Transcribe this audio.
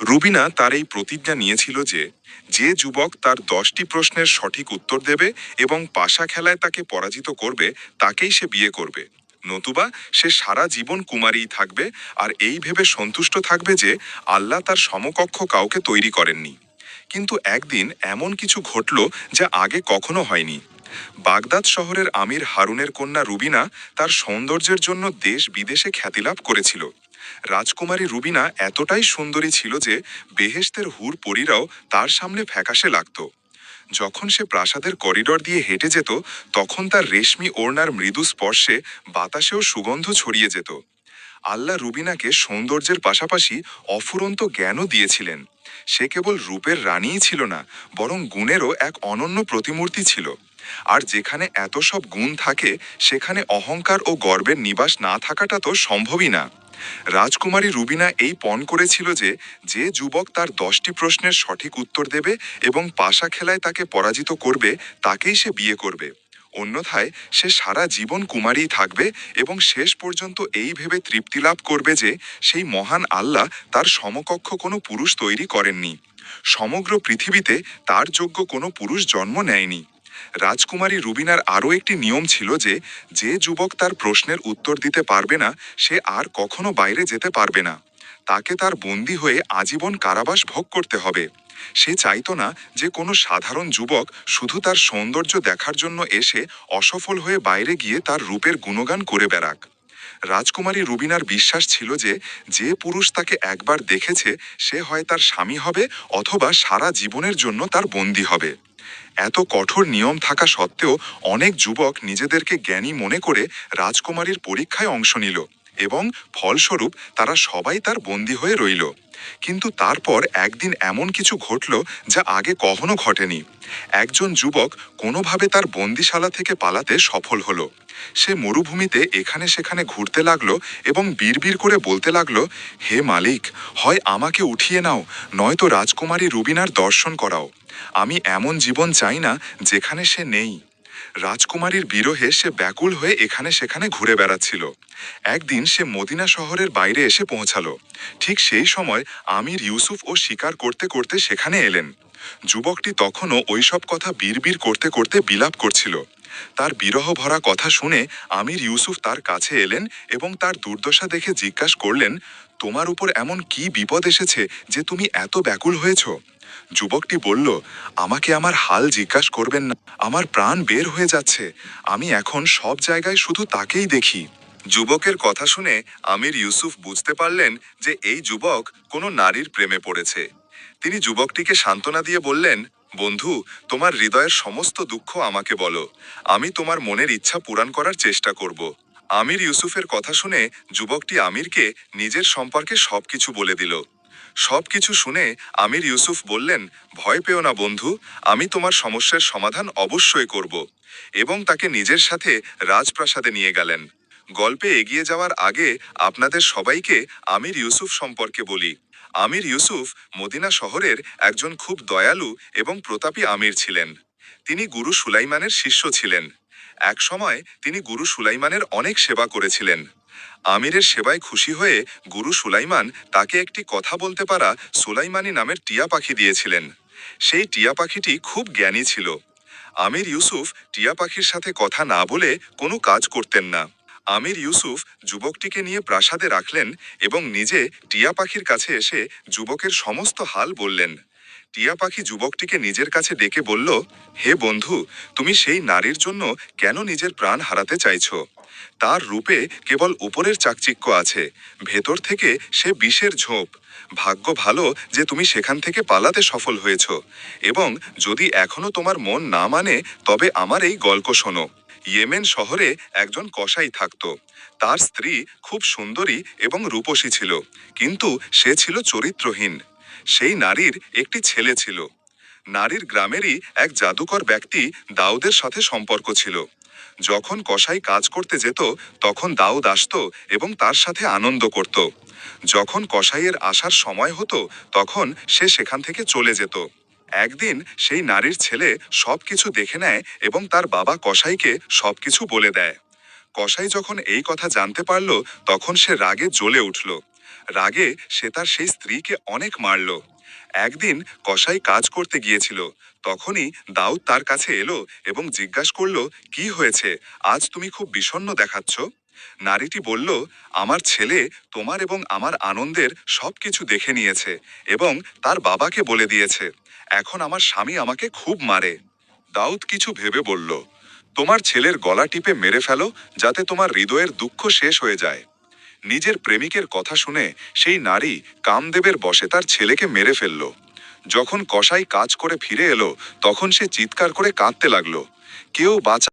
রুবিনা তার এই প্রতিজ্ঞা নিয়েছিল যে যে যুবক তার দশটি প্রশ্নের সঠিক উত্তর দেবে এবং পাশা খেলায় তাকে পরাজিত করবে, তাকেই সে বিয়ে করবে। নতুবা সে সারা জীবন কুমারীই থাকবে আর এই ভেবে সন্তুষ্ট থাকবে যে, আল্লাহ তার সমকক্ষ কাউকে তৈরি করেননি। কিন্তু একদিন এমন কিছু ঘটল যা আগে কখনো হয়নি। বাগদাদ শহরের আমির হারুনের কন্যা রুবিনা তার সৌন্দর্যের জন্য দেশ বিদেশে খ্যাতিলাভ করেছিল। রাজকুমারী রুবিনা এতটাই সুন্দরী ছিল যে বেহেশতের হুর পরীরাও তার সামনে ফ্যাকাশে লাগত। যখন সে প্রাসাদের করিডর দিয়ে হেঁটে যেত, তখন তার রেশমি ওড়নার মৃদু স্পর্শে বাতাসেও সুগন্ধ ছড়িয়ে যেত। আল্লাহ রুবিনাকে সৌন্দর্যের পাশাপাশি অফুরন্ত জ্ঞানও দিয়েছিলেন। সে কেবল রূপের রানীই ছিল না, বরং গুণেরও এক অনন্য প্রতিমূর্তি ছিল। আর যেখানে এত সব গুণ থাকে, সেখানে অহংকার ও গর্বের নিবাস না থাকাটা তো সম্ভবই না। রাজকুমারী রুবিনা এই পণ করেছিল যে যে যুবক তার দশটি প্রশ্নের সঠিক উত্তর দেবে এবং পাশা খেলায় তাকে পরাজিত করবে, তাকেই সে বিয়ে করবে। অন্যথায় সে সারা জীবন কুমারী থাকবে এবং শেষ পর্যন্ত এই ভেবে তৃপ্তি লাভ করবে যে, সেই মহান আল্লাহ তার সমকক্ষ কোনো পুরুষ তৈরি করেননি। সমগ্র পৃথিবীতে তার যোগ্য কোনো পুরুষ জন্ম নেয়নি। রাজকুমারী রুবিনার আরও একটি নিয়ম ছিল যে যে যুবক তার প্রশ্নের উত্তর দিতে পারবে না, সে আর কখনো বাইরে যেতে পারবে না। তাকে তার বন্দী হয়ে আজীবন কারাবাস ভোগ করতে হবে। সে চাইতো না যে কোনো সাধারণ যুবক শুধু তার সৌন্দর্য দেখার জন্য এসে অসফল হয়ে বাইরে গিয়ে তার রূপের গুণগান করে বেড়াক। রাজকুমারী রুবিনার বিশ্বাস ছিল যে যে পুরুষ তাকে একবার দেখেছে, সে হয় তার স্বামী হবে অথবা সারা জীবনের জন্য তার বন্দী হবে। এত কঠোর নিয়ম থাকা সত্ত্বেও অনেক যুবক নিজেদেরকে জ্ঞানী মনে করে রাজকুমারীর পরীক্ষায় অংশ নিল। এবং ফলস্বরূপ তারা সবাই তার বন্দী হয়ে রইল। কিন্তু তারপর একদিন এমন কিছু ঘটল যা আগে কখনো ঘটেনি। একজন যুবক কোনোভাবে তার বন্দিশালা থেকে পালাতে সফল হলো। সে মরুভূমিতে এখানে সেখানে ঘুরতে লাগল এবং বিড়বিড় করে বলতে লাগল, হে মালিক, হয় আমাকে উঠিয়ে নাও, নয়তো রাজকুমারী রুবিনার দর্শন করাও। আমি এমন জীবন চাই না যেখানে সে নেই। রাজকুমারীর বিরহে সে ব্যাকুল হয়ে এখানে সেখানে ঘুরে বেড়াচ্ছিল। একদিন সে মদিনা শহরের বাইরে এসে পৌঁছালো। ঠিক সেই সময় আমির ইউসুফ ও শিকার করতে করতে সেখানে এলেন। যুবকটি তখনও ওইসব কথা বিড়বিড় করতে করতে বিলাপ করছিল। তার বিরহ ভরা কথা শুনে আমির ইউসুফ তার কাছে এলেন এবং তার দুর্দশা দেখে জিজ্ঞাসা করলেন, তোমার উপর এমন কি বিপদ এসেছে যে তুমি এত ব্যাকুল হয়েছ? যুবকটি বলল, আমাকে আমার হাল জিজ্ঞাসা করবেন না। আমার প্রাণ বের হয়ে যাচ্ছে। আমি এখন সব জায়গায় শুধু তাকেই দেখি। যুবকের কথা শুনে আমির ইউসুফ বুঝতে পারলেন যে এই যুবক কোনো নারীর প্রেমে পড়েছে। তিনি যুবকটিকে সান্ত্বনা দিয়ে বললেন, বন্ধু, তোমার হৃদয়ের সমস্ত দুঃখ আমাকে বলো। আমি তোমার মনের ইচ্ছা পূরণ করার চেষ্টা করব। আমির ইউসুফের কথা শুনে যুবকটি আমিরকে নিজের সম্পর্কে সবকিছু বলে দিল। সবকিছু শুনে আমির ইউসুফ বললেন, ভয় পেও না বন্ধু, আমি তোমার সমস্যার সমাধান অবশ্যই করব। এবং তাকে নিজের সাথে রাজপ্রাসাদে নিয়ে গেলেন। গল্পে এগিয়ে যাওয়ার আগে আপনাদের সবাইকে আমির ইউসুফ সম্পর্কে বলি। আমির ইউসুফ মদিনা শহরের একজন খুব দয়ালু এবং প্রতাপী আমির ছিলেন। তিনি গুরু সুলাইমানের শিষ্য ছিলেন। এক সময় তিনি গুরু সুলাইমানের অনেক সেবা করেছিলেন। আমিরের সেবায় খুশি হয়ে গুরু সুলাইমান তাকে একটি কথা বলতে পারা সুলাইমানি নামের টিয়া পাখি দিয়েছিলেন। সেই টিয়া পাখিটি খুব জ্ঞানী ছিল। আমির ইউসুফ টিয়া পাখির সাথে কথা না বলে কোনো কাজ করতেন না। আমির ইউসুফ যুবকটিকে নিয়ে প্রাসাদে রাখলেন এবং নিজে টিয়া পাখির কাছে এসে যুবকের সমস্ত হাল বললেন। টিয়া পাখি যুবকটিকে নিজের কাছে ডেকে বলল, হে বন্ধু, তুমি সেই নারীর জন্য কেন নিজের প্রাণ হারাতে চাইছ? তার রূপে কেবল উপরের চাকচিক্য আছে, ভেতর থেকে সে বিষের ঝোপ। ভাগ্য ভালো যে তুমি সেখান থেকে পালাতে সফল হয়েছ, এবং যদি এখনও তোমার মন না মানে তবে আমার এই গল্প শোনো। ইয়েমেন শহরে একজন কসাই থাকত। তার স্ত্রী খুব সুন্দরী এবং রূপসী ছিল, কিন্তু সে ছিল চরিত্রহীন। সেই নারীর একটি ছেলে ছিল। নারীর গ্রামেরই এক জাদুকর ব্যক্তি দাউদের সাথে সম্পর্ক ছিল। যখন কসাই কাজ করতে যেত, তখন দাউদ আসত এবং তার সাথে আনন্দ করত। যখন কসাইয়ের আসার সময় হতো, তখন সে সেখান থেকে চলে যেত। একদিন সেই নারীর ছেলে সবকিছু দেখে নেয় এবং তার বাবা কসাইকে সবকিছু বলে দেয়। কসাই যখন এই কথা জানতে পারল, তখন সে রাগে জ্বলে উঠল। রাগে সে তার সেই স্ত্রীকে অনেক মারল। একদিন কসাই কাজ করতে গিয়েছিল। তখনই দাউদ তার কাছে এলো এবং জিজ্ঞাসা করল, কি হয়েছে? আজ তুমি খুব বিষণ্ণ দেখাচ্ছ? নারীটি বলল, আমার ছেলে তোমার এবং আমার আনন্দের সবকিছু দেখে নিয়েছে এবং তার বাবাকে বলে দিয়েছে। এখন আমার স্বামী আমাকে খুব মারে। দাউদ কিছু ভেবে বলল, তোমার ছেলের গলা টিপে মেরে ফেলো যাতে তোমার হৃদয়ের দুঃখ শেষ হয়ে যায়। নিজের প্রেমিকের কথা শুনে সেই নারী কামদেবের বসে তার ছেলেকে মেরে ফেলল। যখন কসাই কাজ করে ফিরে এলো, তখন সে চিৎকার করে কাঁদতে লাগল। কেউ বাঁচা